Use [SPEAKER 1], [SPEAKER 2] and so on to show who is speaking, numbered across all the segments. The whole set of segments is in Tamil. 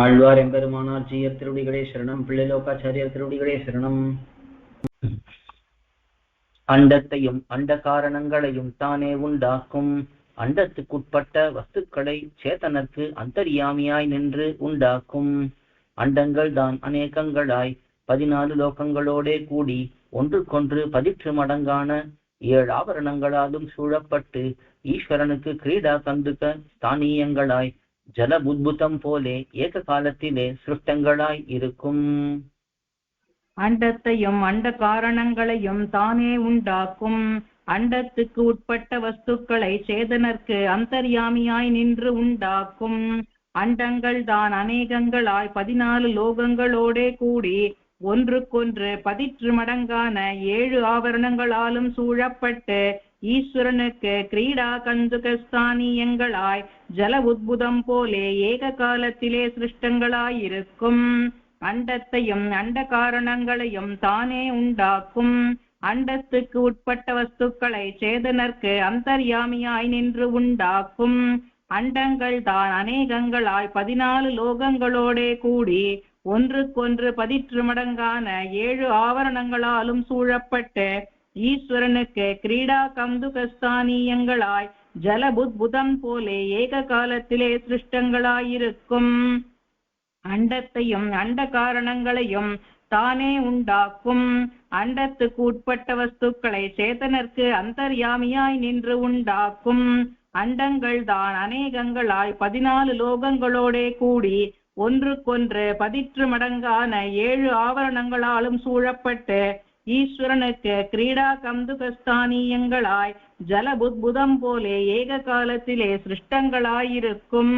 [SPEAKER 1] ஆழ்வார் எம்பெருமானார் ஜீயர் திருவடிகளே சரணம். பிள்ளைலோகாச்சாரியர் திருவடிகளே சரணம். அண்டத்தையும் அண்ட காரணங்களையும் தானே உண்டாக்கும். அண்டத்துக்குட்பட்ட வஸ்துக்களை சேத்தனர்க்கு அந்தரியாமியாய் நின்று உண்டாக்கும். அண்டங்கள் தான் அநேகங்களாய் பதினாலு லோகங்களோடே கூடி ஒன்றுக்கொன்று பதிற்று மடங்கான ஏழு ஆபரணங்களாலும் சூழப்பட்டு ஈஸ்வரனுக்கு கிரீடா தந்துக்க ஸ்தானியங்களாய் ஜல புத்புதம் போலே ஏக காலத்திலே சிருஷ்டங்களாய் இருக்கும்.
[SPEAKER 2] அண்டத்தையும் அண்ட காரணங்களையும் தானே உண்டாக்கும். அண்டத்துக்கு உட்பட்ட வஸ்துக்களை சேதனர்க்கு அந்தர்யாமியாய் நின்று உண்டாக்கும். அண்டங்கள் தான் அநேகங்களாய் பதினாலு லோகங்களோடே கூடி ஒன்றுக்கொன்று பதிற்று மடங்கான ஏழு ஆவரணங்களாலும் சூழப்பட்டு ஈஸ்வரனுக்கு கிரீடா கந்துகஸ்தானியங்களாய் ஜல உத்புதம் போலே ஏக காலத்திலே சிருஷ்டங்களாயிருக்கும் அண்டத்தையும் அண்ட காரணங்களையும் தானே உண்டாக்கும். அண்டத்துக்கு உட்பட்ட வஸ்துக்களை சேதனர்க்கு அந்தர்யாமியாய் நின்று உண்டாக்கும். அண்டங்கள் தான் அநேகங்களாய் பதினாலு லோகங்களோடே கூடி ஒன்றுக்கொன்று பதிற்று மடங்கான ஏழு ஆவரணங்களாலும் சூழப்பட்டு ஈஸ்வரனுக்கு கிரீடா கந்துகஸ்தானியங்களாய் ஜலபுத்புதம் போலே ஏக காலத்திலே சிருஷ்டங்களாயிருக்கும். அண்டத்தையும் அண்ட காரணங்களையும் தானே உண்டாக்கும். அண்டத்துக்கு உட்பட்ட வஸ்துக்களை சேதனர்க்கு அந்தர்யாமியாய் நின்று உண்டாக்கும். அண்டங்கள் தான் அநேகங்களாய் பதினாலு லோகங்களோடே கூடி ஒன்றுக்கொன்று பதிற்று மடங்கான ஏழு ஆவரணங்களாலும் சூழப்பட்டு ஈஸ்வரனுக்கு கிரீடா கந்துகஸ்தானியங்களாய் ஜலபுத்புதம் போலே ஏக காலத்திலே சிருஷ்டங்களாயிருக்கும்.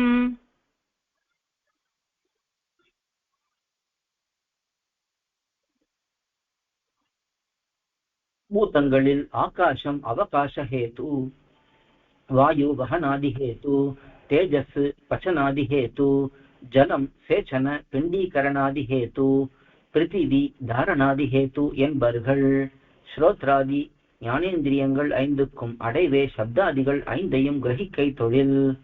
[SPEAKER 1] பூதங்களில் ஆகாசம் அவகாச ஹேது வாயு வகனாதி ஹேது தேஜஸ் பச்சனாதி ஹேது ஜலம் சேச்சன பிண்டீகரணாதி ஹேது பிருத்திவி தாரணாதி ஹேத்து என்பர்கள். ஸ்ரோத்ராதி ஞானேந்திரியங்கள் ஐந்துக்கும் அடைவே சப்தாதிகள் ஐந்தையும் கிரகிக்கை தொழில்.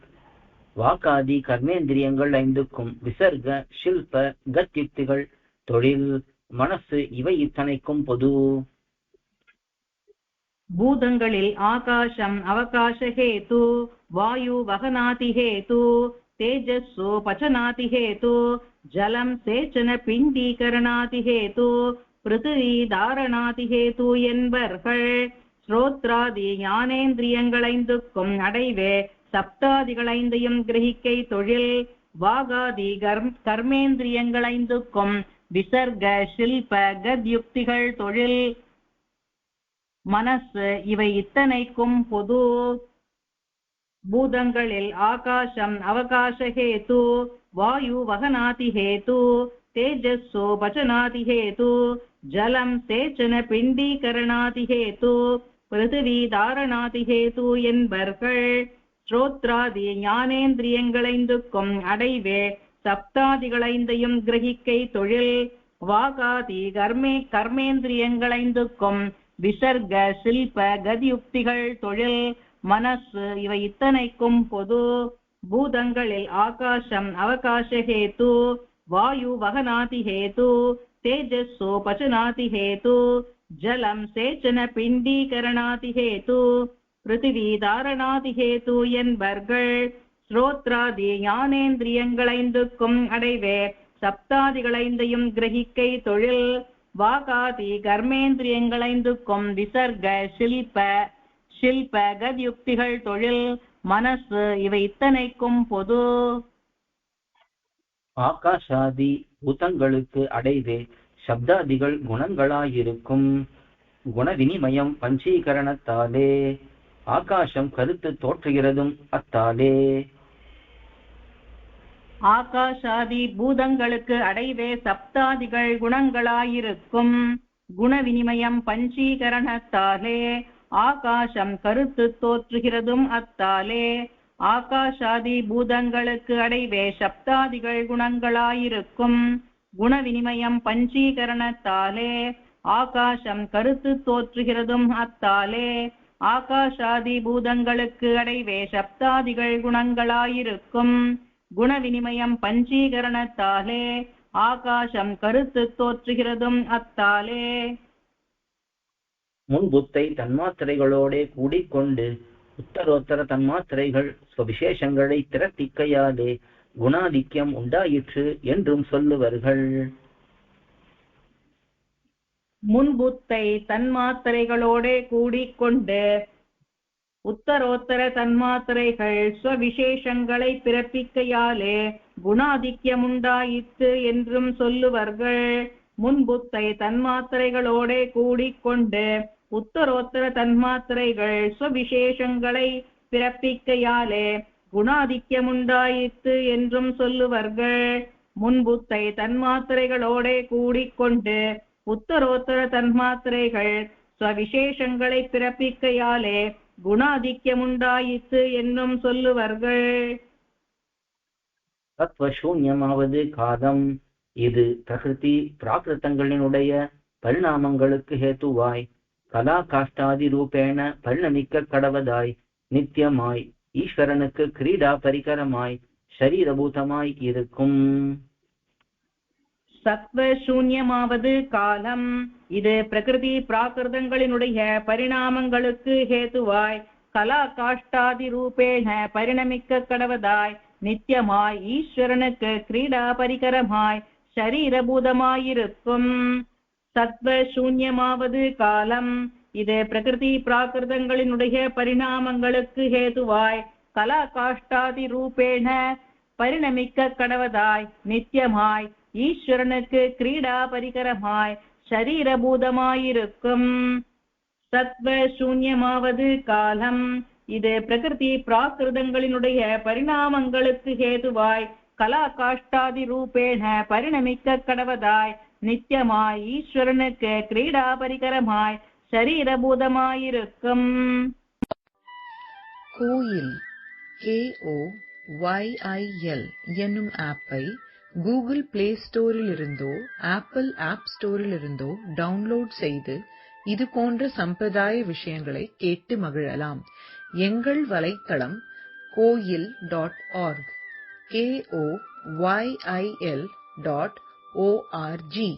[SPEAKER 1] வாக்காதி கர்மேந்திரியங்கள் ஐந்துக்கும் விசர்க ஷில்ப கத்யுக்திகள் தொழில். மனசு இவை இத்தனைக்கும் பொது.
[SPEAKER 2] பூதங்களில் ஆகாசம் அவகாச ஹேத்து வாயு வகனாதி ஹேத்து தேஜஸ்ஸு பச்சனாதி ஹேது ஜலம் சேச்சன பிண்டீகரணாதி ஹேது பிருத்திவி தாரணாதி ஹேது என்பர்கள். ஸ்ரோத்ராதி ஞானேந்திரியங்களைந்துக்கும் அடைவே சப்தாதிகளைந்தையும் கிரகிக்கை தொழில். வாகாதி கர்ம் கர்மேந்திரியங்களைந்துக்கும் விசர்க ஷில்ப கத்யுக்திகள் தொழில். மனசு இவை இத்தனைக்கும் பொது. பூதங்களில் ஆகாசம் அவகாச ஹேது வாயு வகநாதி ஹேத்து தேஜஸ்ஸோ பச்சனாதி ஹேத்து ஜலம் சேச்சன பிண்டீகரணாதி ஹேத்து பிருத்திவி தாரணாதி ஹேத்து என்பர்கள் ஸ்ரோத்ராதி ஞானேந்திரியங்களைந்துக்கும் அடைவே சப்தாதிகளைந்தையும் கிரகிக்கை தொழில் வாகாதி கர்மே கர்மேந்திரியங்களைந்துக்கும் விசர்க சில்ப கதியுக்திகள் தொழில் மனசு இவை இத்தனைக்கும் பொது பூதங்களில் ஆகாசம் அவகாச ஹேத்து வாயு வகனாதி ஹேத்து தேஜஸ்ஸு பசுநாதி ஹேத்து ஜலம் சேச்சன பிண்டீகரணாதி ஹேத்து பிருத்திவி தாரணாதி ஹேத்து என்பர்கள் ஸ்ரோத்ராதி ஞானேந்திரியங்களைந்துக்கும் அடைவே சப்தாதிகளைந்தையும் கிரகிக்கை தொழில் வாகாதி கர்மேந்திரியங்களைந்துக்கும் விசர்க சிலிப்ப ஷில்ப கத்யுக்திகள் தொழில் மனசு இவை இத்தனைக்கும் பொது.
[SPEAKER 1] ஆகாஷாதி பூதங்களுக்கு அடைவே சப்தாதிகள் குணங்களாயிருக்கும். குண வினிமயம் பஞ்சீகரணத்தாலே ஆகாசம் கருத்து தோற்றுகிறதும் அத்தாலே.
[SPEAKER 2] ஆகாஷாதி பூதங்களுக்கு அடைவே சப்தாதிகள் குணங்களாயிருக்கும். குண வினிமயம் பஞ்சீகரணத்தாலே ஆகாசம் கருத்து தோற்றுகிறதும் அத்தாலே. ஆகாஷாதி பூதங்களுக்கு அடைவே சப்தாதிகள் குணங்களாயிருக்கும். குண வினிமயம் பஞ்சீகரணத்தாலே. ஆகாசம் கருத்து தோற்றுகிறதும் அத்தாலே. ஆகாஷாதி பூதங்களுக்கு அடைவே சப்தாதிகள் குணங்களாயிருக்கும். குணவினிமயம் பஞ்சீகரணத்தாலே. ஆகாசம் கருத்து தோற்றுகிறதும் அத்தாலே.
[SPEAKER 1] முன்புத்தை தன்மாத்திரைகளோடே கூடிக்கொண்டு உத்தரோத்தர தன்மாத்திரைகள் சுவிசேஷங்களை திரட்டிக்கையாலே குணாதிக்கியம் உண்டாயிற்று என்றும் சொல்லுவர்கள்.
[SPEAKER 2] முன்புத்தை தன்மாத்திரைகளோடே கூடிக்கொண்டு உத்தரோத்தர தன்மாத்திரைகள் ஸ்வவிசேஷங்களை பிறப்பிக்கையாலே குணாதிக்கியமுண்டாயிற்று என்றும் சொல்லுவர்கள். முன்புத்தை தன்மாத்திரைகளோடே கூடிக்கொண்டு உத்தரோத்தர தன்மாத்திரைகள் சுவிசேஷங்களை பிறப்பிக்கையாலே குணாதிக்கியமுண்டாயிற்று என்றும் சொல்லுவர்கள். முன்புத்தை தன்மாத்திரைகளோடே கூடிக்கொண்டு உத்தரோத்தர தன்மாத்திரைகள் சுவிசேஷங்களை பிறப்பிக்கையாலே குணாதிக்கியமுண்டாயிற்று என்னும் சொல்லுவர்கள்.
[SPEAKER 1] தத்வசூன்யமாவது காலம் இது பிரகிருதி பிராகிருத்தங்களினுடைய பரிணாமங்களுக்கு ஹேத்துவாய். கலா காஷ்டாதி ரூபேண பரிணமிக்க கடவதாய் நித்தியமாய் ஈஸ்வரனுக்கு கிரீடா பரிகரமாய் ஷரீரபூதமாய் இருக்கும்.
[SPEAKER 2] சத்வ சூன்யமாவது காலம். இது பிரகிருதி பிராகிருதங்களினுடைய பரிணாமங்களுக்கு ஹேதுவாய். கலா காஷ்டாதி ரூபேண பரிணமிக்க கடவதாய் நித்தியமாய் ஈஸ்வரனுக்கு கிரீடா பரிகரமாய் சரீரபூதமாயிருக்கும் சத்வ சூன்யமாவது காலம். இது பிரகிருதி பிராகிருதங்களினுடைய பரிணாமங்களுக்கு ஹேதுவாய். கலா காஷ்டாதி ரூபேண பரிணமிக்க கடவதாய். நித்தியமாய் ஈஸ்வரனுக்கு கிரீடா பரிகரமாய். சரீரபூதமாயிருக்கும். சத்வ சூன்யமாவது காலம். இது பிரகிருதி பிராகிருதங்களினுடைய பரிணாமங்களுக்கு ஹேதுவாய். கலா காஷ்டாதி ரூபேண பரிணமிக்க கடவதாய். நித்தியமாய் ஈஸ்வரனுக்கு கிரீடா பரிகரமாய் சரீரபூதமாயிருக்கும்
[SPEAKER 3] கோயில் கேஓ ஒய்ஐஎல் என்னும் ஆப்பை கூகுள் பிளே ஸ்டோரிலிருந்தோ ஆப்பிள் ஆப் ஸ்டோரிலிருந்தோ டவுன்லோட் செய்து இது போன்ற சம்பிரதாய விஷயங்களை கேட்டு மகிழலாம் எங்கள் வலைத்தளம் கோயில் dot org KO YIL dot O R G